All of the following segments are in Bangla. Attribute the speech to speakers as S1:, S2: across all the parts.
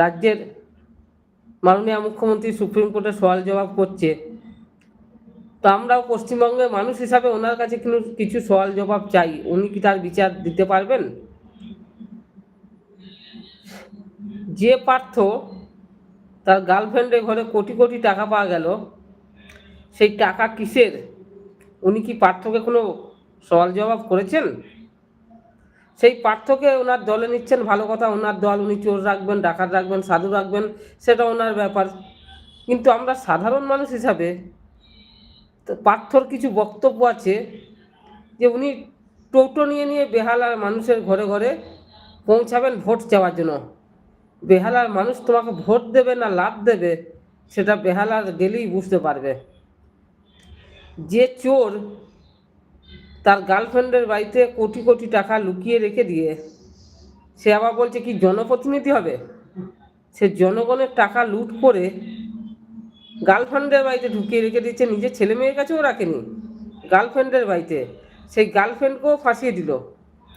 S1: রাজ্যের মাননীয় মুখ্যমন্ত্রী সুপ্রিম কোর্টে সওয়াল জবাব করছে। তো আমরাও পশ্চিমবঙ্গের মানুষ হিসাবে ওনার কাছে কিন্তু কিছু সওয়াল জবাব চাই। উনি কি তার বিচার দিতে পারবেন? যে পার্থ তার গার্লফ্রেন্ডের ঘরে কোটি কোটি টাকা পাওয়া গেল, সেই টাকা কিসের? উনি কি পার্থকে কোনো সওয়াল জবাব করেছেন? সেই পার্থকে ওনার দলে নিচ্ছেন, ভালো কথা, ওনার দল, উনি চোর রাখবেন, ডাকাত রাখবেন, সাধু রাখবেন, সেটা ওনার ব্যাপার। কিন্তু আমরা সাধারণ মানুষ হিসাবে পার্থর কিছু বক্তব্য আছে যে উনি টোটো নিয়ে নিয়ে বেহালার মানুষের ঘরে ঘরে পৌঁছাবেন ভোট চাওয়ার জন্য। বেহালার মানুষ তোমাকে ভোট দেবে না লাভ দেবে, সেটা বেহালার গেলেই বুঝতে পারবে। যে চোর তার গার্লফ্রেন্ডের বাড়িতে কোটি কোটি টাকা লুকিয়ে রেখে দিয়ে, সে আবার বলছে কি জনপ্রতিনিধি হবে? সে জনগণের টাকা লুট করে গার্লফ্রেন্ডের বাড়িতে ঢুকিয়ে রেখে দিচ্ছে নিজের ছেলে মেয়ের কাছেও রাখেনি গার্লফ্রেন্ডের বাড়িতে। সেই গার্লফ্রেন্ডকেও ফাঁসিয়ে দিল।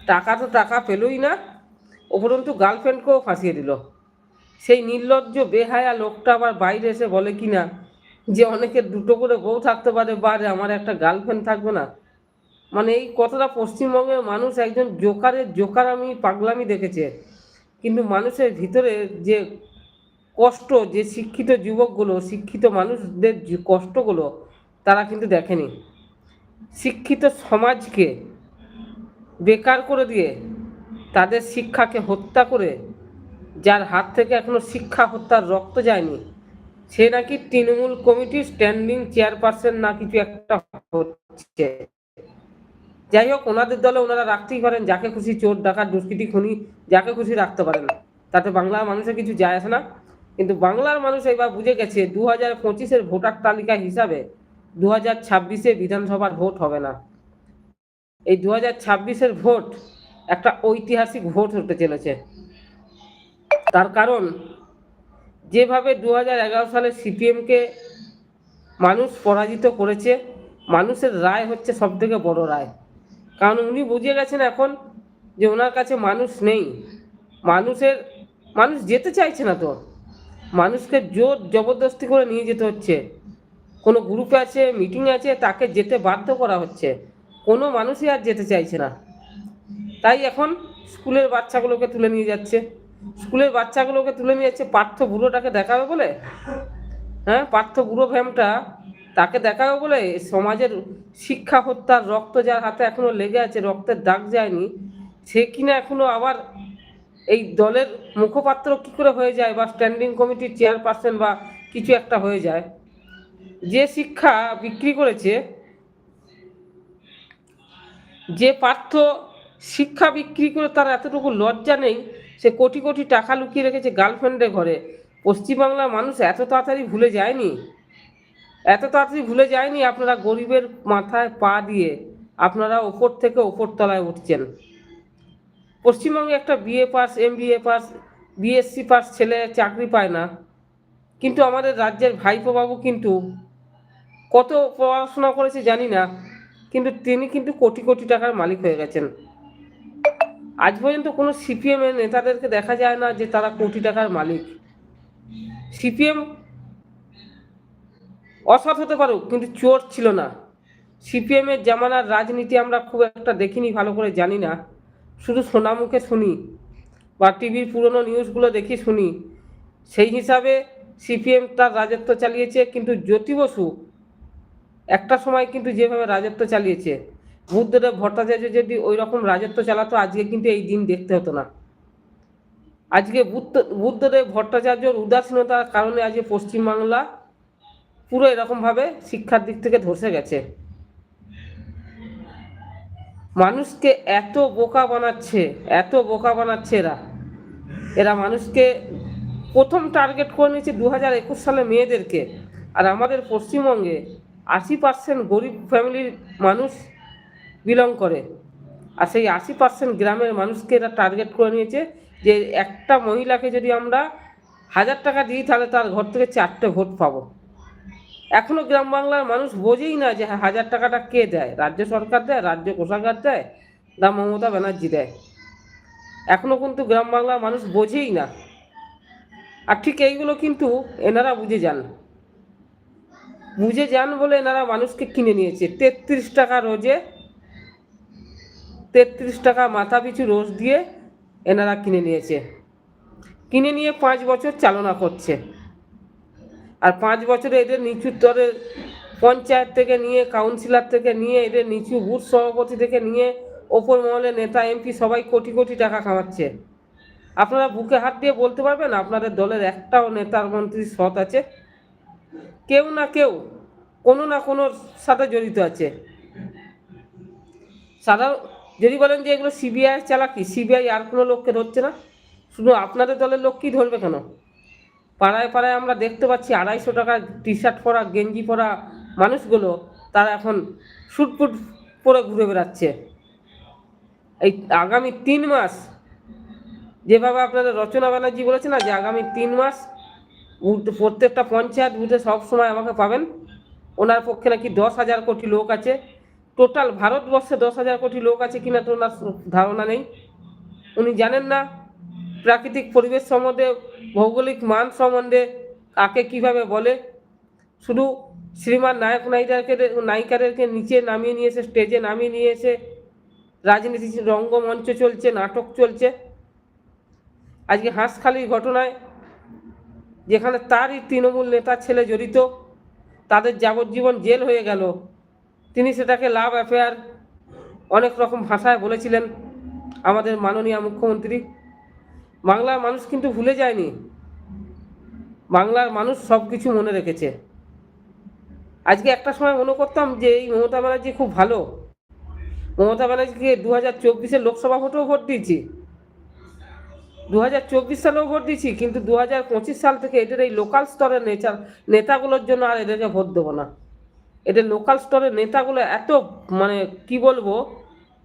S1: টাকা তো টাকা পেলই না, উপরন্তু গার্লফ্রেন্ডকেও ফাঁসিয়ে দিল। সেই নির্লজ্জ, বেহায়া লোকটা আবার বাইরে এসে বলে কি না যে অনেকের দুটো করে বউ থাকতে পারে বারে আমার একটা গার্লফ্রেন্ড থাকবে না। মানে এই কথাটা পশ্চিমবঙ্গের মানুষ একজন জোকারের জোকার আমি পাগলামি দেখেছে। কিন্তু মানুষের ভিতরে যে কষ্ট, যে শিক্ষিত যুবকগুলো, শিক্ষিত মানুষদের যে কষ্টগুলো, তারা কিন্তু দেখেনি। শিক্ষিত সমাজকে বেকার করে দিয়ে তাদের শিক্ষাকে হত্যা করে, যার হাত থেকে এখনও শিক্ষা হত্যার রক্ত যায়নি, সে নাকি তৃণমূল কমিটির স্ট্যান্ডিং চেয়ারপারসন না কিছু একটা হচ্ছে। যাই হোক, ওনাদের দলে ওনারা রাখতেই পারেন, যাকে খুশি চোর, ডাকাত, দুষ্কৃতি, খুনি, যাকে খুশি রাখতে পারেন। তাতে বাংলার মানুষের কিছু যায় আসে না। কিন্তু বাংলার মানুষ এবার বুঝে গেছে দু হাজার পঁচিশের ভোটার তালিকা হিসাবে দু হাজার ছাব্বিশে বিধানসভার ভোট হবে না। এই দু হাজার ছাব্বিশের ভোট একটা ঐতিহাসিক ভোট হতে চলেছে। তার কারণ, যেভাবে দু হাজার এগারো সালে সিপিএমকে মানুষ পরাজিত করেছে, মানুষের রায় হচ্ছে সব থেকে বড় রায়। কারণ উনি বুঝে গেছেন এখন যে ওনার কাছে মানুষ নেই। মানুষের, মানুষ যেতে চাইছে না তো। মানুষকে জোর জবরদস্তি করে নিয়ে যেতে হচ্ছে। কোনো গ্রুপে আছে মিটিং আছে, তাকে যেতে বাধ্য করা হচ্ছে। কোনো মানুষই আর যেতে চাইছে না। তাই এখন স্কুলের বাচ্চাগুলোকে তুলে নিয়ে যাচ্ছে। স্কুলের বাচ্চাগুলোকে তুলে নিয়ে যাচ্ছে পার্থ বুড়োটাকে দেখাবে বলে? হ্যাঁ পার্থ বুড়ো ভ্যামটা তাকে দেখাবে বলে সমাজের শিক্ষা হত্যার রক্ত যার হাতে এখনও লেগে আছে, রক্তের দাগ যায়নি, সে কিনা এখনও আবার এই দলের মুখপাত্র কি করে হয়ে যায় বা স্ট্যান্ডিং কমিটির চেয়ারপারসন বা কিছু একটা হয়ে যায়? যে শিক্ষা বিক্রি করেছে, যে পার্থ শিক্ষা বিক্রি করে তার এতটুকু লজ্জা নেই, সে কোটি কোটি টাকা লুকিয়ে রেখেছে গার্লফ্রেন্ডের ঘরে। পশ্চিমবাংলার মানুষ এত তাড়াতাড়ি ভুলে যায়নি? এত তাড়াতাড়ি ভুলে যায়নি আপনারা গরিবের মাথায় পা দিয়ে আপনারা ওপর থেকে ওপর তলায় উঠছেন। পশ্চিমবঙ্গে একটা BA pass M BA pass BSc pass ছেলে চাকরি পায় না। কিন্তু আমাদের রাজ্যের ভাইপো বাবু কিন্তু কত পড়াশোনা করেছে জানি না, কিন্তু তিনি কিন্তু কোটি কোটি টাকার মালিক হয়ে গেছেন। আজ পর্যন্ত কোনো সিপিএম এর নেতাদেরকে দেখা যায় না যে তারা কোটি টাকার মালিক। সিপিএম অসৎ হতে পারুক কিন্তু চোর ছিল না। সিপিএম এর জামানার রাজনীতি আমরা খুব একটা দেখিনি, ভালো করে জানি না। শুধু শোনা মুখে শুনি বা টিভির পুরনো নিউজগুলো দেখি শুনি। সেই হিসাবে সিপিএম তার রাজত্ব চালিয়েছে, কিন্তু জ্যোতি বসু একটা সময় কিন্তু যেভাবে রাজত্ব চালিয়েছে। বুদ্ধদেব ভট্টাচার্য যদি ওই রকম রাজত্ব চালাতো, আজকে কিন্তু এই দিন দেখতে হতো না। আজকে বুদ্ধ বুদ্ধদেব ভট্টাচার্যর উদাসীনতার কারণে আজকে পশ্চিমবাংলা পুরো এরকমভাবে শিক্ষার দিক থেকে ধসে গেছে। মানুষকে এত বোকা বানাচ্ছে, এত বোকা বানাচ্ছে এরা। এরা মানুষকে প্রথম টার্গেট করে নিয়েছে দু হাজার একুশ সালে মেয়েদেরকে। আর আমাদের পশ্চিমবঙ্গে আশি পার্সেন্ট গরিব ফ্যামিলির মানুষ বিলং করে। আর সেই আশি পার্সেন্ট গ্রামের মানুষকে এরা টার্গেট করে নিয়েছে যে একটা মহিলাকে যদি আমরা হাজার টাকা দিই তাহলে তার ঘর থেকে চারটে ভোট পাবো। এখনও গ্রাম বাংলার মানুষ বোঝেই না যে হাজার টাকাটা কে দেয়? রাজ্য সরকার দেয়? রাজ্য কোষাগার দেয়? না মমতা ব্যানার্জি দেয়? এখনও কিন্তু গ্রাম বাংলার মানুষ বোঝেই না। আর ঠিক এইগুলো কিন্তু এনারা বুঝে যান। বুঝে যান বলে এনারা মানুষকে কিনে নিয়েছে। তেত্রিশ টাকা রোজে, তেত্রিশ টাকা মাথা পিছু রোজ দিয়ে এনারা কিনে নিয়েছে। কিনে নিয়ে পাঁচ বছর চালনা করছে। আর পাঁচ বছরে এদের নিচু স্তরের পঞ্চায়েত থেকে নিয়ে, কাউন্সিলর থেকে নিয়ে, এদের নিচু বুথ সভাপতি থেকে নিয়ে, ওপর মহলে নেতা, এমপি সবাই কোটি কোটি টাকা কামাচ্ছে। আপনারা বুকে হাত দিয়ে বলতে পারবেন, আপনাদের দলের একটাও নেতার মন্ত্রী সৎ আছে। কেউ না কেউ কোনো না কোনো সাথে জড়িত আছে। সাধারণ, যদি বলেন যে এগুলো সিবিআই চালাকি, সিবিআই আর কোনো লোককে ধরছে না। শুধু আপনাদের দলের লোক কি ধরবে কেন? পাড়ায় পাড়ায় আমরা দেখতে পাচ্ছি আড়াইশো টাকা টি শার্ট পরা, গেঞ্জি পরা মানুষগুলো তারা এখন শুটপুট পরে ঘুরে বেড়াচ্ছে। এই আগামী তিন মাস, যেভাবে আপনাদের রচনা ব্যানার্জি বলেছে না যে আগামী তিন মাস প্রত্যেকটা পঞ্চায়েত বুথে সবসময় আমাকে পাবেন। ওনার পক্ষে নাকি দশ হাজার কোটি লোক আছে। টোটাল ভারতবর্ষে দশ হাজার কোটি লোক আছে কিনা তো ওনার ধারণা নেই। উনি জানেন না। প্রাকৃতিক পরিবেশ সম্বন্ধে, ভৌগোলিক মান সম্বন্ধে কাকে কীভাবে বলে? শুধু শ্রীমান নায়ক নায়িকাকে নায়িকাদেরকে নিচে নামিয়ে নিয়ে এসে স্টেজে নামিয়ে নিয়ে এসে রাজনীতি রঙ্গমঞ্চ চলছে, নাটক চলছে। আজকে হাঁসখালির ঘটনায়, যেখানে তারই তৃণমূল নেতার ছেলে জড়িত, তাদের যাবজ্জীবন জেল হয়ে গেল। তিনি সেটাকে লাভ অ্যাফেয়ার অনেক রকম ভাষায় বলেছিলেন আমাদের মাননীয় মুখ্যমন্ত্রী। বাংলার মানুষ কিন্তু ভুলে যায়নি। বাংলার মানুষ সব কিছু মনে রেখেছে। আজকে একটা সময় মনে করতাম যে এই মমতা ব্যানার্জি খুব ভালো। মমতা ব্যানার্জিকে দু হাজার চব্বিশের লোকসভা ভোটেও ভোট দিয়েছি। দু হাজার চব্বিশ সালেও ভোট দিয়েছি, কিন্তু দু হাজার পঁচিশ সাল থেকে এদের এই লোকাল স্তরের নেচার, নেতাগুলোর জন্য আর এদেরকে ভোট দেবো না। এদের লোকাল স্তরের নেতাগুলো এত মানে কি বলব,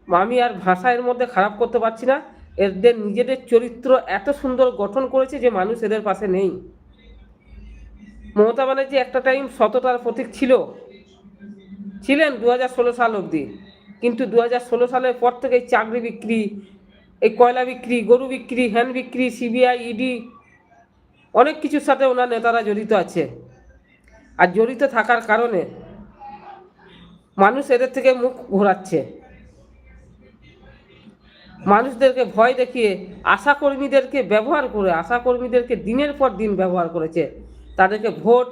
S1: আমি আর ভাষা এর মধ্যে খারাপ করতে পারছি না। এদের নিজেদের চরিত্র এত সুন্দর গঠন করেছে যে মানুষ এদের পাশে নেই। মমতা ব্যানার্জি একটা টাইম সততার প্রতীক ছিল। ছিলেন দু হাজার ষোলো সাল অবধি। কিন্তু দু হাজার ষোলো সালের পর থেকে চাকরি বিক্রি, এই কয়লা বিক্রি, গরু বিক্রি হ্যান বিক্রি সিবিআই ইডি অনেক কিছুর সাথে ওনার নেতারা জড়িত আছে। আর জড়িত থাকার কারণে মানুষ এদের থেকে মুখ ঘোরাচ্ছে। মানুষদেরকে ভয় দেখিয়ে আশাকর্মীদেরকে ব্যবহার করে আশাকর্মীদেরকে দিনের পর দিন ব্যবহার করেছে। তাদেরকে ভোট,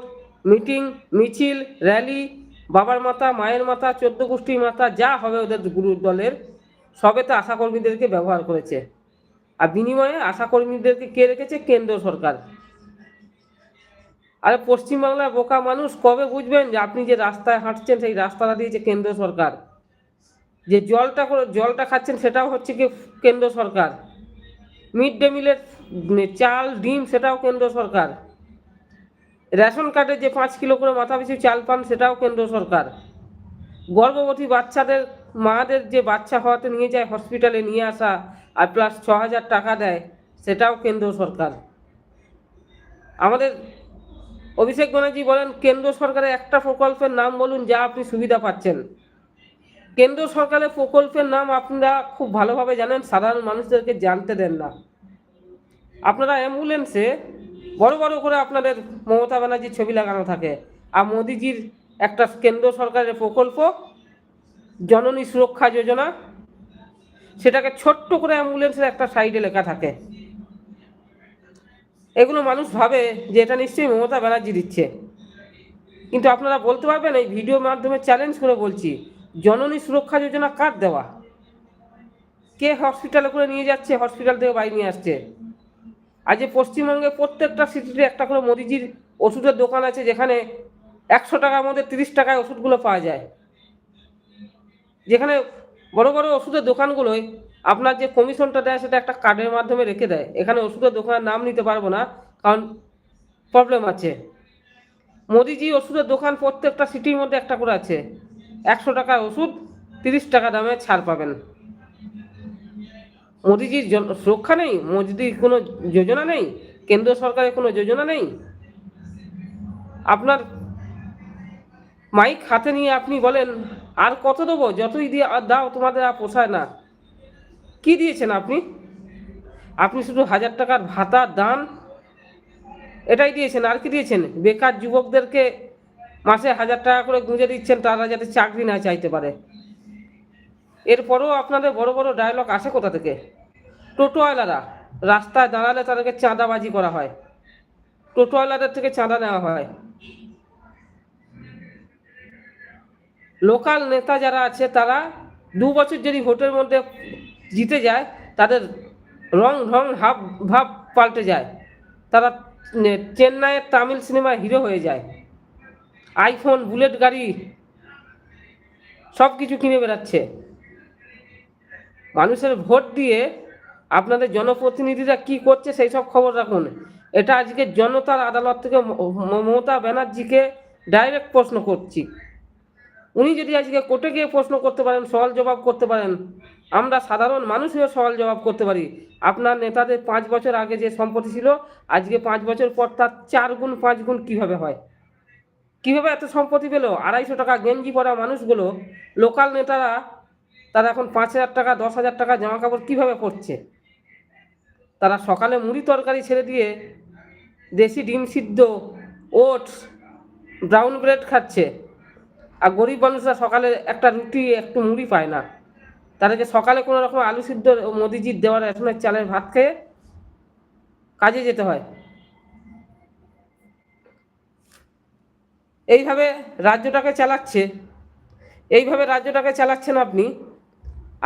S1: মিটিং, মিছিল, র্যালি, বাবার মাথা, মায়ের মাথা, চোদ্দ গোষ্ঠীর মাথা, যা হবে ওদের গুরু দলের, সবে তো আশাকর্মীদেরকে ব্যবহার করেছে। আর বিনিময়ে আশাকর্মীদেরকে কে রেখেছে? কেন্দ্র সরকার। আরে পশ্চিমবাংলার বোকা মানুষ কবে বুঝবেন যে আপনি যে রাস্তায় হাঁটছেন, সেই রাস্তাটা দিয়েছে কেন্দ্র সরকার। যে জলটা জলটা খাচ্ছেন সেটাও হচ্ছে কি কেন্দ্র সরকার। মিড ডে মিলের চাল, ডিম সেটাও কেন্দ্র সরকার। রেশন কার্ডে যে পাঁচ কিলো করে মাথা পিছু চাল পান সেটাও কেন্দ্র সরকার। গর্ভবতী বাচ্চাদের, মাদের যে বাচ্চা হওয়াতে নিয়ে যায় হসপিটালে নিয়ে আসা আর প্লাস ছ হাজার টাকা দেয়, সেটাও কেন্দ্র সরকার। আমাদের অভিষেক ব্যানার্জি বলেন, কেন্দ্র সরকারের একটা প্রকল্পের নাম বলুন, যা আপনি সুবিধা পাচ্ছেন। কেন্দ্র সরকারের প্রকল্পের নাম আপনারা খুব ভালোভাবে জানেন, সাধারণ মানুষদেরকে জানতে দেন না। আপনারা অ্যাম্বুলেন্সে বড় বড় করে আপনাদের মমতা ব্যানার্জির ছবি লাগানো থাকে। আর মোদিজির একটা কেন্দ্র সরকারের প্রকল্প, জননী সুরক্ষা যোজনা, সেটাকে ছোট্ট করে অ্যাম্বুলেন্সের একটা সাইডে লেখা থাকে। এগুলো মানুষ ভাবে যে এটা নিশ্চয়ই মমতা ব্যানার্জি দিচ্ছে। কিন্তু আপনারা বলতে পারবেন, এই ভিডিওর মাধ্যমে চ্যালেঞ্জ করে বলছি জননী সুরক্ষা যোজনা কার দেওয়া? কে হসপিটালে করে নিয়ে যাচ্ছে? হসপিটাল থেকে বাইরে নিয়ে আসছে? আজ পশ্চিমবঙ্গে প্রত্যেকটা সিটিতে একটা করে মোদিজির ওষুধের দোকান আছে, যেখানে একশো টাকার মধ্যে তিরিশ টাকায় ওষুধগুলো পাওয়া যায়। যেখানে বড় বড় ওষুধের দোকানগুলোয় আপনার যে কমিশনটা দেয়, সেটা একটা কার্ডের মাধ্যমে রেখে দেয়। এখানে ওষুধের দোকানের নাম নিতে পারব না, কারণ প্রবলেম আছে। মোদিজি ওষুধের দোকান প্রত্যেকটা সিটির মধ্যে একটা করে আছে। একশো টাকার ওষুধ, তিরিশ টাকা দামে ছাড় পাবেন। মোদিজির সুরক্ষা নেই মোদির কোনো যোজনা নেই, কেন্দ্র সরকারের কোনো যোজনা নেই। আপনার মাইক হাতে নিয়ে আপনি বলেন, আর কত দেবো? যতই দিয়ে আর দাও, তোমাদের আর পোষায় না। কি দিয়েছেন আপনি? আপনি শুধু হাজার টাকার ভাতা, দান, এটাই দিয়েছেন। আর কি দিয়েছেন? বেকার যুবকদেরকে মাসে হাজার টাকা করে গুঁজে দিচ্ছেন, তারা যাতে চাকরি না চাইতে পারে। এরপরেও আপনাদের বড় বড় ডায়লগ আসে কোথা থেকে? টোটোওয়ালারা রাস্তায় দাঁড়ালে তাদেরকে চাঁদাবাজি করা হয়। টোটোওয়ালাদের থেকে চাঁদা নেওয়া হয়। লোকাল নেতা যারা আছে, তারা দু বছর যদি ভোটের মধ্যে জিতে যায়, তাদের রং ঢং হাব ভাব পাল্টে যায়। তারা চেন্নাইয়ের তামিল সিনেমায় হিরো হয়ে যায়। আইফোন, বুলেট গাড়ি, সব কিছু কিনে বেড়াচ্ছে। মানুষের ভোট দিয়ে আপনাদের জনপ্রতিনিধিরা কি করছে সেই সব খবর রাখুন। এটা আজকে জনতার আদালত থেকে মমতা ব্যানার্জিকে ডাইরেক্ট প্রশ্ন করছি। উনি যদি আজকে কোর্টে গিয়ে প্রশ্ন করতে পারেন, সওয়াল জবাব করতে পারেন, আমরা সাধারণ মানুষও সওয়াল জবাব করতে পারি। আপনার নেতাদের পাঁচ বছর আগে যে সম্পত্তি ছিল, আজকে পাঁচ বছর পর তার চার গুণ, পাঁচ গুণ কীভাবে হয়? কীভাবে এত সম্পত্তি পেল? আড়াইশো টাকা গেঞ্জি পরা মানুষগুলো, লোকাল নেতারা, তারা এখন পাঁচ হাজার টাকা, দশ হাজার টাকা জামা কাপড় কীভাবে পরছে? তারা সকালে মুড়ি তরকারি ছেড়ে দিয়ে দেশি ডিম সিদ্ধ, ওটস, ব্রাউন ব্রেড খাচ্ছে। আর গরিব মানুষরা সকালে একটা রুটি, একটু মুড়ি পায় না। তাদেরকে সকালে কোনো রকম আলু সিদ্ধ ও মোদিজির দেওয়ার রেশনের চালের ভাত খেয়ে কাজে যেতে হয়। এইভাবে রাজ্যটাকে চালাচ্ছে। এইভাবে রাজ্যটাকে চালাচ্ছেন আপনি।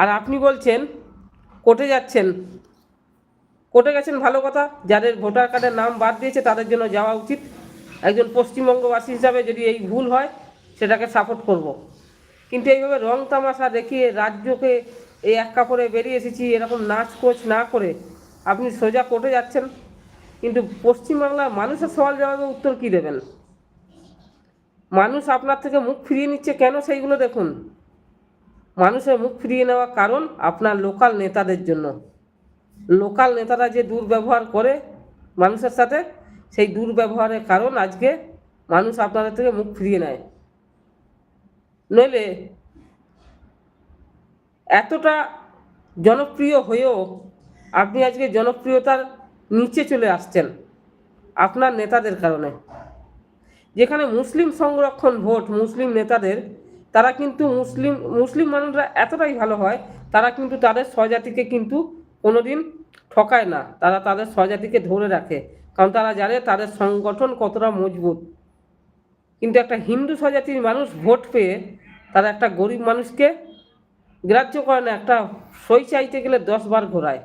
S1: আর আপনি বলছেন, কোর্টে যাচ্ছেন। কোর্টে গেছেন ভালো কথা। যাদের ভোটার কার্ডের নাম বাদ দিয়েছে, তাদের জন্য যাওয়া উচিত। একজন পশ্চিমবঙ্গবাসী হিসাবে যদি এই ভুল হয়, সেটাকে সাপোর্ট করব। কিন্তু এইভাবে রং তামাশা দেখিয়ে রাজ্যকে এই এক কাপড়ে বেরিয়ে এসেছি, এরকম নাচ কোচ না করে আপনি সোজা কোর্টে যাচ্ছেন। কিন্তু পশ্চিমবাংলার মানুষের সওয়াল জবাবে উত্তর কী দেবেন? মানুষ আপনার থেকে মুখ ফিরিয়ে নিচ্ছে কেন সেইগুলো দেখুন। মানুষের মুখ ফিরিয়ে নেওয়ার কারণ আপনার লোকাল নেতাদের জন্য। লোকাল নেতারা যে দুর্ব্যবহার করে মানুষের সাথে, সেই দুর্ব্যবহারের কারণ আজকে মানুষ আপনাদের থেকে মুখ ফিরিয়ে নেয়। নইলে এতটা জনপ্রিয় হয়েও আপনি আজকে জনপ্রিয়তার নিচে চলে আসছেন আপনার নেতাদের কারণে। যেখানে মুসলিম সংরক্ষণ ভোট মুসলিম নেতাদের, তারা কিন্তু মুসলিম মুসলিম মানুষরা এতটাই ভালো হয়, তারা কিন্তু তাদের স্বজাতিকে কিন্তু কোনোদিন ঠকায় না। তারা তাদের স্বজাতিকে ধরে রাখে। কারণ তারা জানে তাদের সংগঠন কতটা মজবুত। কিন্তু একটা হিন্দু স্বজাতির মানুষ ভোট পেয়ে তারা একটা গরিব মানুষকে গ্রাহ্য করে না, একটা সই চাইতে গেলে দশ বার ঘোরায়।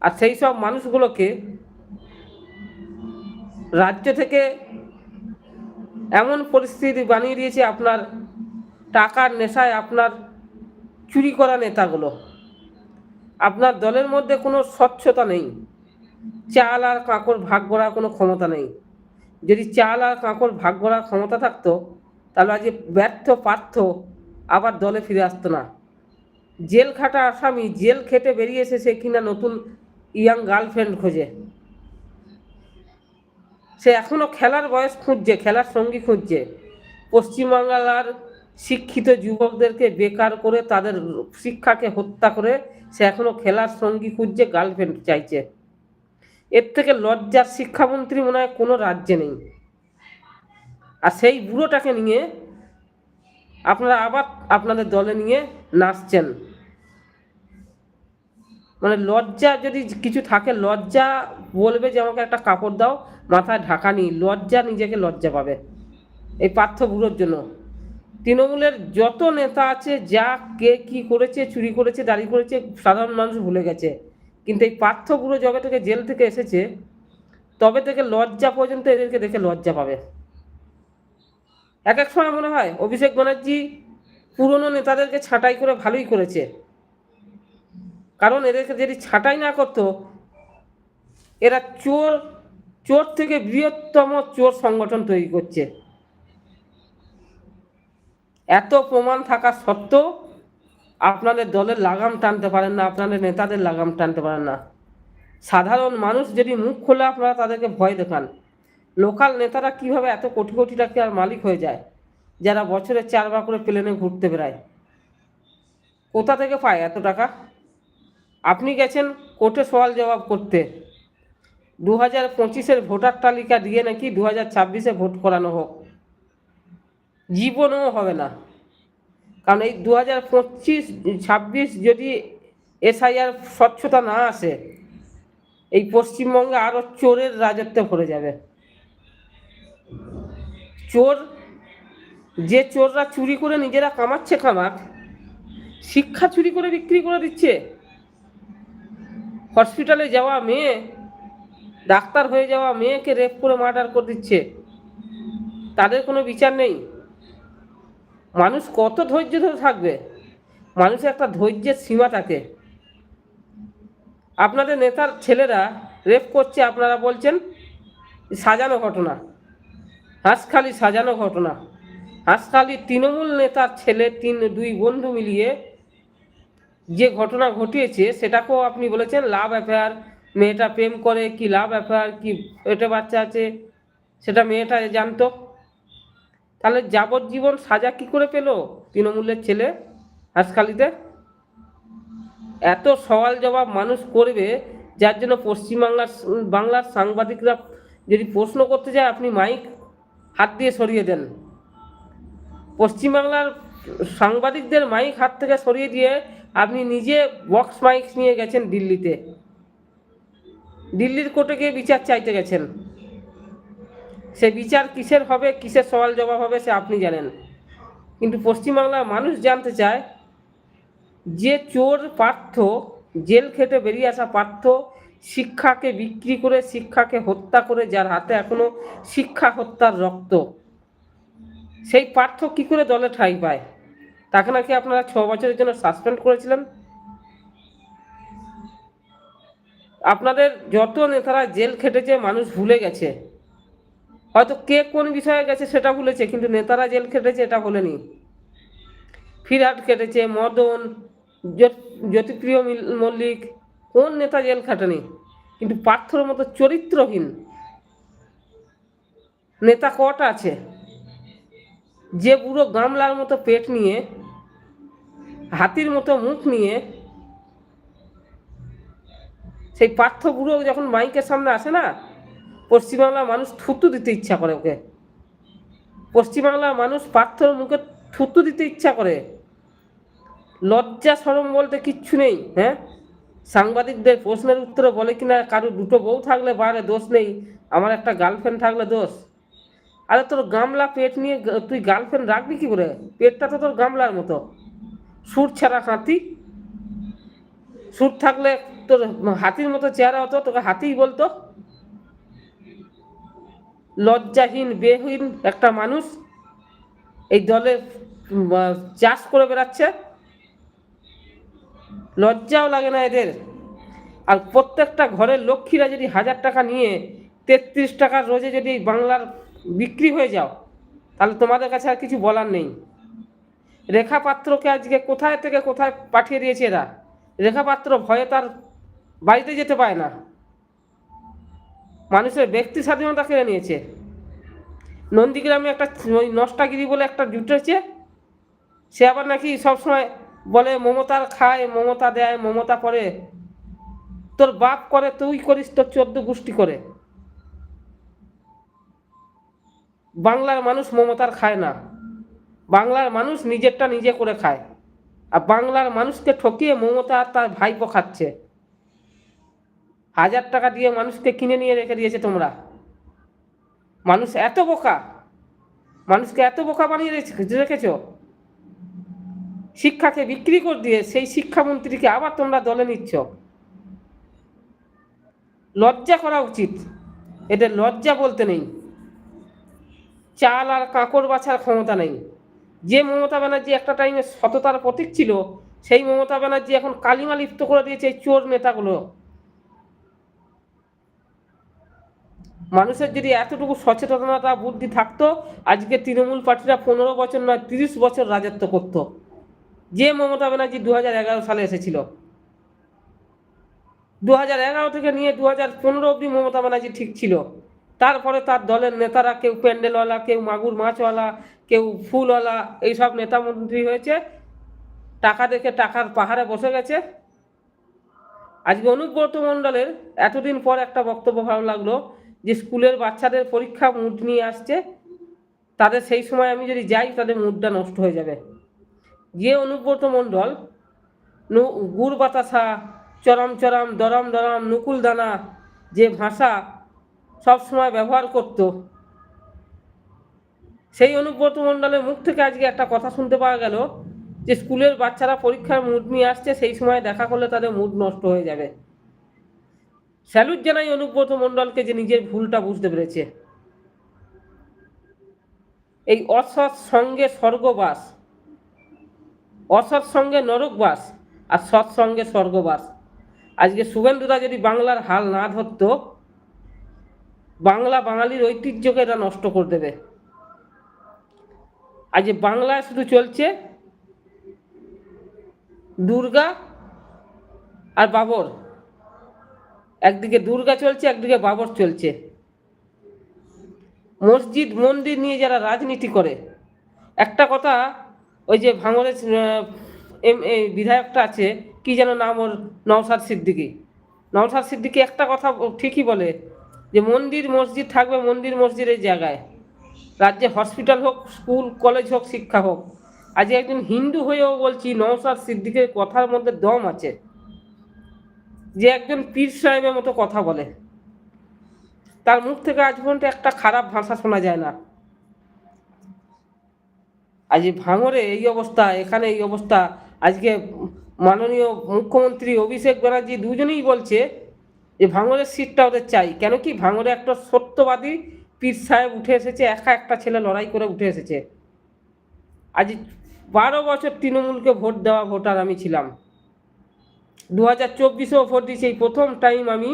S1: আর সেই সব মানুষগুলোকে রাজ্য থেকে এমন পরিস্থিতি বানিয়ে দিয়েছে আপনার টাকার নেশায় আপনার চুরি করা নেতাগুলো। আপনার দলের মধ্যে কোনো স্বচ্ছতা নেই। চাল আর কাঁকড় ভাগ করার কোনো ক্ষমতা নেই। যদি চাল আর কাঁকড় ভাগ করার ক্ষমতা থাকতো, তাহলে আজকে ব্যর্থ পার্থ আবার দলে ফিরে আসতো না। জেল খাটা আসামি, জেল খেটে বেরিয়ে এসেছে কিনা নতুন ইয়াং গার্লফ্রেন্ড খোঁজে। সে এখনও খেলার বয়স খুঁজছে, খেলার সঙ্গী খুঁজছে। পশ্চিমবাংলার শিক্ষিত যুবকদেরকে বেকার করে তাদের শিক্ষাকে হত্যা করে সে এখনও খেলার সঙ্গী খুঁজছে গার্লফ্রেন্ড চাইছে। এর থেকে লজ্জার শিক্ষামন্ত্রী মনে হয় কোনো রাজ্যে নেই। আর সেই বুড়োটাকে নিয়ে আপনারা আবার আপনাদের দলে নিয়ে নাচছেন। মানে লজ্জা যদি কিছু থাকে, লজ্জা বলবে যে আমাকে একটা কাপড় দাও, মাথায় ঢাকা নি লজ্জা নিজেকে লজ্জা পাবে। এই পার্থ বুড়োর জন্য। তৃণমূলের যত নেতা আছে, যা কে কি করেছে, চুরি করেছে, দাড়ি করেছে, সাধারণ মানুষ ভুলে গেছে। কিন্তু এই পার্থ বুড়ো জবে থেকে জেল থেকে এসেছে, তবে থেকে লজ্জা পর্যন্ত এদেরকে দেখে লজ্জা পাবে। এক এক সময় মনে হয়, অভিষেক ব্যানার্জি পুরনো নেতাদেরকে ছাঁটাই করে ভালোই করেছে। কারণ এদেরকে যদি ছাঁটাই না করতো, এরা চোর চোর থেকে বৃহত্তম চোর সংগঠন তৈরি করছে। এত প্রমাণ থাকা সত্ত্বেও আপনাদের দলের লাগাম টানতে পারেন না, আপনাদের নেতাদের লাগাম টানতে পারেন না। সাধারণ মানুষ যদি মুখ খোলে, আপনারা তাদেরকে ভয় দেখান। লোকাল নেতারা কীভাবে এত কোটি কোটি টাকার মালিক হয়ে যায়, যারা বছরে চারবার করে প্লেনে ঘুরতে বেড়ায়? কোথা থেকে পায় এত টাকা? আপনি গেছেন কোর্টে সওয়াল জবাব করতে। দু হাজার পঁচিশের ভোটার তালিকা দিয়ে নাকি দু হাজার ছাব্বিশে ভোট করানো হোক। জীবনও হবে না। কারণ এই দু হাজার পঁচিশ, ছাব্বিশ যদি এসআইআর স্বচ্ছতা না আসে, এই পশ্চিমবঙ্গে আরও চোরের রাজত্বে ভরে যাবে। চোর, যে চোররা চুরি করে নিজেরা কামাচ্ছে কামাক শিক্ষা চুরি করে বিক্রি করে দিচ্ছে হসপিটালে যাওয়া মেয়ে, ডাক্তার হয়ে যাওয়া মেয়েকে রেপ করে মার্ডার করে দিচ্ছে। তাদের কোনো বিচার নেই। মানুষ কত ধৈর্য ধরে থাকবে? মানুষের একটা ধৈর্যের সীমা থাকে। আপনাদের নেতার ছেলেরা রেপ করছে, আপনারা বলছেন সাজানো ঘটনা। হাঁসখালি সাজানো ঘটনা। হাঁসখালি তৃণমূল নেতার ছেলে তিন, দুই বন্ধু মিলিয়ে যে ঘটনা ঘটিয়েছে সেটাকেও আপনি বলেছেন লাভ অ্যাফেয়ার মেয়েটা প্রেম করে, কি লাভ অ্যাফেয়ার কি এটা বাচ্চা আছে, সেটা মেয়েটা জানতো। তাহলে যাবজ্জীবন সাজা কি করে পেল তৃণমূলের ছেলে হাঁসখালিতে? এত সওয়াল জবাব মানুষ করবে, যার জন্য পশ্চিমবাংলার বাংলার সাংবাদিকরা যদি প্রশ্ন করতে যায় আপনি মাইক হাত দিয়ে সরিয়ে দেন। পশ্চিমবাংলার সাংবাদিকদের মাইক হাত থেকে সরিয়ে দিয়ে আপনি নিজে বক্স মাইক নিয়ে গেছেন দিল্লিতে। দিল্লির কোর্টে গিয়ে বিচার চাইতে গেছেন। সে বিচার কিসের হবে, কিসের সওয়াল জবাব হবে সে আপনি জানেন। কিন্তু পশ্চিমবাংলার মানুষ জানতে চায় যে চোর পার্থ, জেল খেটে বেরিয়ে আসা পার্থ, শিক্ষাকে বিক্রি করে, শিক্ষাকে হত্যা করে, যার হাতে এখনও শিক্ষা হত্যার রক্ত। সেই পার্থ কি করে দলে ঠাঁই পায়? তাকে নাকি আপনারা ছ বছরের জন্য সাসপেন্ড করেছিলেন? আপনাদের যত নেতারা জেল খেটেছে, মানুষ ভুলে গেছে। হয়তো কে কোন বিষয়ে গেছে সেটা ভুলেছে, কিন্তু নেতারা জেল খেটেছে এটা ভুলেনি ফিরহাট কেটেছে মদন জ্যোতিপ্রিয় মল্লিক, কোন নেতা জেল খাটেনি? কিন্তু পার্থর মতো চরিত্রহীন নেতা কটা আছে? যে বুড়ো গামলার মতো পেট নিয়ে, হাতির মতো মুখ নিয়ে, সেই পার্থ বুড়ো যখন মাইকের সামনে আসে না, পশ্চিমবাংলার মানুষ থুতু দিতে ইচ্ছা করে ওকে। পশ্চিমবাংলার মানুষ পার্থর মুখে থুতু দিতে ইচ্ছা করে। লজ্জা সরম বলতে কিচ্ছু নেই হ্যাঁ? সাংবাদিকদের প্রশ্নের উত্তরে বলে কিনা কারও দুটো বউ থাকলে বারে দোষ নেই। আমার একটা গার্লফ্রেন্ড থাকলে দোষ। আরে তোর গামলা পেট নিয়ে তুই গার্লফ্রেন্ড রাখবি কি করে? পেটটা তো তোর গামলার মতো। সুর ছাড়া হাতি। সুর থাকলে তোর হাতির মতো চেহারা হতো, তোকে হাতিই বলতো। লজ্জাহীন, বেহীন একটা মানুষ এই দলে চাষ করে বেড়াচ্ছে। লজ্জাও লাগে না এদের। আর প্রত্যেকটা ঘরের লক্ষ্মীরা যদি হাজার টাকা নিয়ে তেত্রিশ টাকার রোজে যদি বাংলার বিক্রি হয়ে যাও, তাহলে তোমাদের কাছে আর কিছু বলার নেই। রেখা পাত্রকে আজকে কোথায় থেকে কোথায় পাঠিয়ে দিয়েছে এরা? রেখা পাত্র ভয়ে তার বাড়িতে যেতে পায় না। মানুষের ব্যক্তি স্বাধীনতা কেড়ে নিয়েছে। নন্দীগ্রামে একটা ওই নষ্টাগিরি বলে একটা জুটেছে সে আবার নাকি সবসময় বলে মমতার খায়, মমতা দেয়, মমতা করে। তোর বাপ করে, তুই করিস, তোর চোদ্দ গোষ্ঠী করে। বাংলার মানুষ মমতার খায় না। বাংলার মানুষ নিজেরটা নিজে করে খায়। আর বাংলার মানুষকে ঠকিয়ে মমতা তার ভাইপো খাচ্ছে। হাজার টাকা দিয়ে মানুষকে কিনে নিয়ে রেখে দিয়েছে তোমরা। মানুষ এত বোকা। মানুষকে এত বোকা বানিয়ে রেখে- রেখেছ। শিক্ষাকে বিক্রি করে দিয়ে সেই শিক্ষামন্ত্রীকে আবার তোমরা দলে নিচ্ছ। লজ্জা করা উচিত। এদের লজ্জা বলতে নেই। চাল আর কাঁকড় বাছার ক্ষমতা নেই। যে মমতা ব্যানার্জি একটা টাইমে সততার প্রতীক ছিল, সেই মমতা ব্যানার্জি এখন কালিমা লিপ্ত করে দিয়েছে এই চোর নেতাগুলো। মানুষের যদি এতটুকু সচেতনতা, বুদ্ধি থাকতো, আজকে তৃণমূল পার্টিরা পনেরো বছর নয়, তিরিশ বছর রাজত্ব করত। যে মমতা ব্যানার্জি দু হাজার এগারো সালে এসেছিল। দু হাজার এগারো থেকে নিয়ে দু হাজার পনেরো অবধি মমতা ব্যানার্জি ঠিক ছিল। তারপরে তার দলের নেতারা কেউ প্যান্ডেলওয়ালা, কেউ মাগুর মাছওয়ালা, কেউ ফুলওয়ালা, এইসব নেতা মন্ত্রী হয়েছে। টাকা দেখে টাকার পাহাড়ে বসে গেছে। আজকে অনুব্রত মণ্ডলের এতদিন পর একটা বক্তব্য ভালো লাগল যে স্কুলের বাচ্চাদের পরীক্ষা মুড নিয়ে আসছে। তাদের সেই সময় আমি যদি যাই, তাদের মুডটা নষ্ট হয়ে যাবে। যে অনুব্রত মণ্ডল গুড় বাতাসা, চরম চরম, দরম দরম, নুকুল দানা যে ভাষা সব সময় ব্যবহার করত। সেই অনুব্রত মণ্ডলের মুখ থেকে আজকে একটা কথা শুনতে পাওয়া গেল যে স্কুলের বাচ্চারা পরীক্ষার মুড নিয়ে আসছে, সেই সময় দেখা করলে তাদের মুড নষ্ট হয়ে যাবে। স্যালুট জানাই অনুব্রত মণ্ডলকে যে নিজের ভুলটা বুঝতে পেরেছে। এই অসৎ সঙ্গে স্বর্গবাস, অসৎ সঙ্গে নরকবাস আর সৎ সঙ্গে স্বর্গবাস। আজকে শুভেন্দুরা যদি বাংলার হাল না ধরতো বাংলা বাঙালির ঐতিহ্যকে এটা নষ্ট করে দেবে। আজ বাংলায় শুধু চলছে দুর্গা আর বাবর। একদিকে দুর্গা চলছে, একদিকে বাবর চলছে। মসজিদ, মন্দির নিয়ে যারা রাজনীতি করে, একটা কথা ওই যে ভাঙরের এম, এই বিধায়কটা আছে, কি যেন নাম ওর নওসাদ সিদ্দিকি। নওসাদ সিদ্দিকি একটা কথা ঠিকই বলে যে মন্দির মসজিদ থাকবে, মন্দির মসজিদের জায়গায়। রাজ্যে হসপিটাল হোক স্কুল কলেজ হোক, শিক্ষা হোক। আজ একজন হিন্দু হয়েও বলছি নওসাদ সিদ্দিকের কথার মধ্যে দম আছে। যে একজন পীর সাহেবের মতো কথা বলে। তার মুখ থেকে আজ পর্যন্ত একটা খারাপ ভাষা শোনা যায় না। আজ ভাঙরে এই অবস্থা, এখানে এই অবস্থা। আজকে মাননীয় মুখ্যমন্ত্রী অভিষেক ব্যানার্জি দুজনেই বলছে যে ভাঙরের সিটটা ওদের চাই। কেন কি ভাঙরে একটা সত্যবাদী পীর সাহেব উঠে এসেছে, একা একটা ছেলে লড়াই করে উঠে এসেছে। আজ বারো বছর তৃণমূলকে ভোট দেওয়া ভোটার আমি ছিলাম। দু হাজার চব্বিশেও ভোট দিয়েছি, এই প্রথম টাইম আমি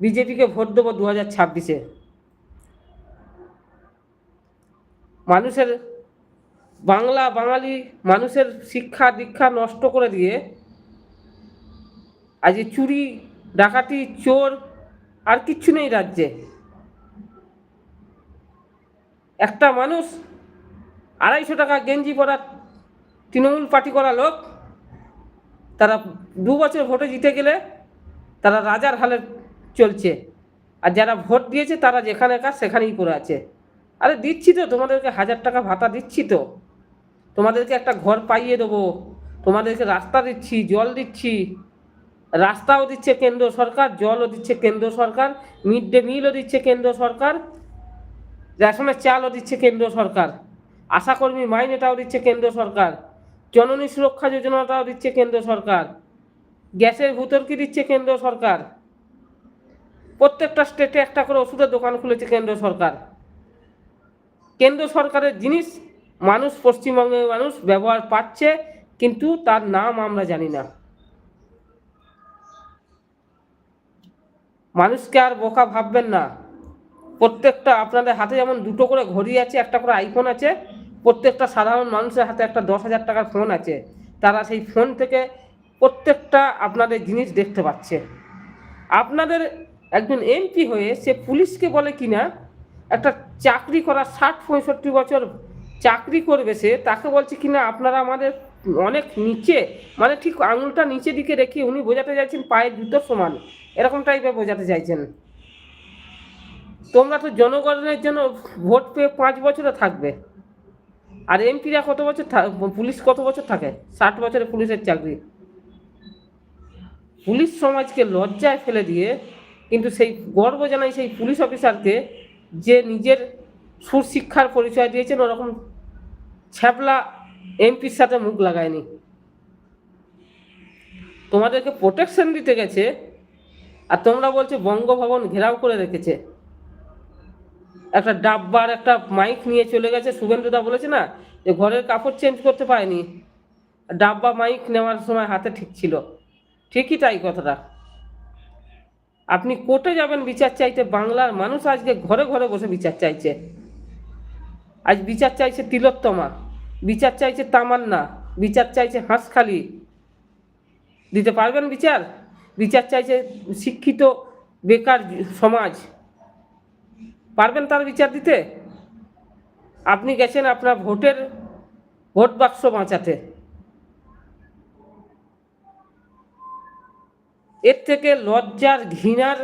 S1: বিজেপিকে ভোট দেবো দু হাজার ছাব্বিশে। মানুষের বাংলা, বাঙালি মানুষের শিক্ষা দীক্ষা নষ্ট করে দিয়ে আজ চুরি ডাকাতি, চোর, আর কিচ্ছু নেই রাজ্যে। একটা মানুষ আড়াইশো টাকা গেঞ্জি পরা তৃণমূল পার্টি করা লোক, তারা দু বছর ভোটে জিতে গেলে তারা রাজার হালে চলছে। আর যারা ভোট দিয়েছে তারা যেখানে কাজ সেখানেই পড়ে আছে। আরে দিচ্ছি তো, তোমাদেরকে হাজার টাকা ভাতা দিচ্ছি তো। তোমাদেরকে একটা ঘর পাইয়ে দেবো, তোমাদেরকে রাস্তা দিচ্ছি, জল দিচ্ছি রাস্তাও দিচ্ছে কেন্দ্র সরকার, জলও দিচ্ছে কেন্দ্র সরকার, মিড ডে মিলও দিচ্ছে কেন্দ্র সরকার, রেশনের চালও দিচ্ছে কেন্দ্র সরকার, আশাকর্মী মাইনেটাও দিচ্ছে কেন্দ্র সরকার, জননী সুরক্ষা যোজনাটাও দিচ্ছে কেন্দ্র সরকার, গ্যাসের ভূতর্কি দিচ্ছে কেন্দ্র সরকার, প্রত্যেকটা স্টেটে একটা করে ওষুধের দোকান খুলেছে কেন্দ্র সরকার। কেন্দ্র সরকারের জিনিস মানুষ, পশ্চিমবঙ্গের মানুষ ব্যবহার পাচ্ছে, কিন্তু তার নাম আমরা জানি না। মানুষকে আর বোকা ভাববেন না। প্রত্যেকটা আপনাদের হাতে যেমন দুটো করে ঘড়ি আছে, একটা করে আইফোন আছে, প্রত্যেকটা সাধারণ মানুষের হাতে একটা দশ হাজার টাকার ফোন আছে। তারা সেই ফোন থেকে প্রত্যেকটা আপনাদের জিনিস দেখতে পাচ্ছে। আপনাদের একজন এমপি হয়ে সে পুলিশকে বলে কিনা, একটা চাকরি করা ষাট পঁয়ষট্টি বছর চাকরি করবে সে, তাকে বলছে কিনা আপনারা আমাদের অনেক নিচে মানে ঠিক আঙুলটা নিচে দিকে রেখে উনি বোঝাতে চাইছেন পায়ের জুতোর সমান। এরকম টাইপের বোঝাতে চাইছেন। তোমরা তো জনগণের জন্য ভোট পেয়ে পাঁচ বছরে থাকবে। আর এমপিরা কত বছর পুলিশ কত বছর থাকে? ষাট বছরে পুলিশের চাকরি। পুলিশ সমাজকে লজ্জায় ফেলে দিয়ে কিন্তু সেই গর্ব জানাই সেই পুলিশ অফিসারকে যে নিজের সুশিক্ষার পরিচয় দিয়েছেন, ওরকম ছ্যাবলা এমপির সাথে মুখ লাগায়নি। তোমাদেরকে প্রোটেকশন দিতে গেছে আর তোমরা বলছো বঙ্গভবন ঘেরাও করে রেখেছে। একটা ডাব্বার, একটা মাইক নিয়ে চলে গেছে শুভেন্দুদা বলেছে না যে ঘরের কাপড় চেঞ্জ করতে পারেনি। ডাব্বা, মাইক নেওয়ার সময় হাতে ঠিক ছিল। ঠিকই তাই কথাটা। আপনি কোর্টে যাবেন, বিচার চাইতে। বাংলার মানুষ আজকে ঘরে ঘরে বসে বিচার চাইছে। আজ বিচার চাইছে তিলোত্তমা, বিচার চাইছে তামান্না, বিচার চাইছে হাঁসখালি। দিতে পারবেন বিচার? বিচার চাইছে শিক্ষিত বেকার সমাজ। পারবেন তার বিচার দিতে? আপনি গেছেন আপনার ভোটের ভোট বাক্স বাঁচাতে। এর থেকে লজ্জার ঘৃণার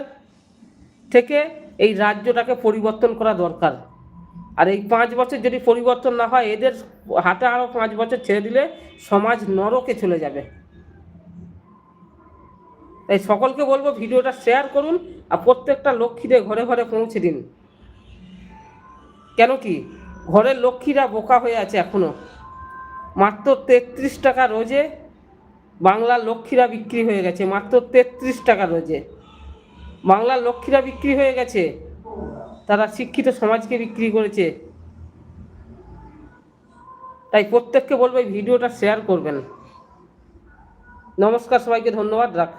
S1: থেকে এই রাজ্যটাকে পরিবর্তন করা দরকার। আর এই পাঁচ বছর যদি পরিবর্তন না হয়, এদের হাতে আরও পাঁচ বছর ছেড়ে দিলে সমাজ নরকে চলে যাবে। তাই সকলকে বলব ভিডিওটা শেয়ার করুন আর প্রত্যেকটা লক্ষ্মীদের ঘরে ঘরে পৌঁছে দিন। কেন কি? ঘরের লক্ষ্মীরা বোকা হয়ে আছে এখনও। মাত্র তেত্রিশ টাকা রোজে বাংলার লক্ষ্মীরা বিক্রি হয়ে গেছে, মাত্র তেত্রিশ টাকা রোজে। বাংলার লক্ষ্মীরা বিক্রি হয়ে গেছে, তারা শিক্ষিত সমাজকে বিক্রি করেছে। তাই প্রত্যেককে বলব ভিডিওটা শেয়ার করবেন। নমস্কার, সবাইকে ধন্যবাদ, রাখ।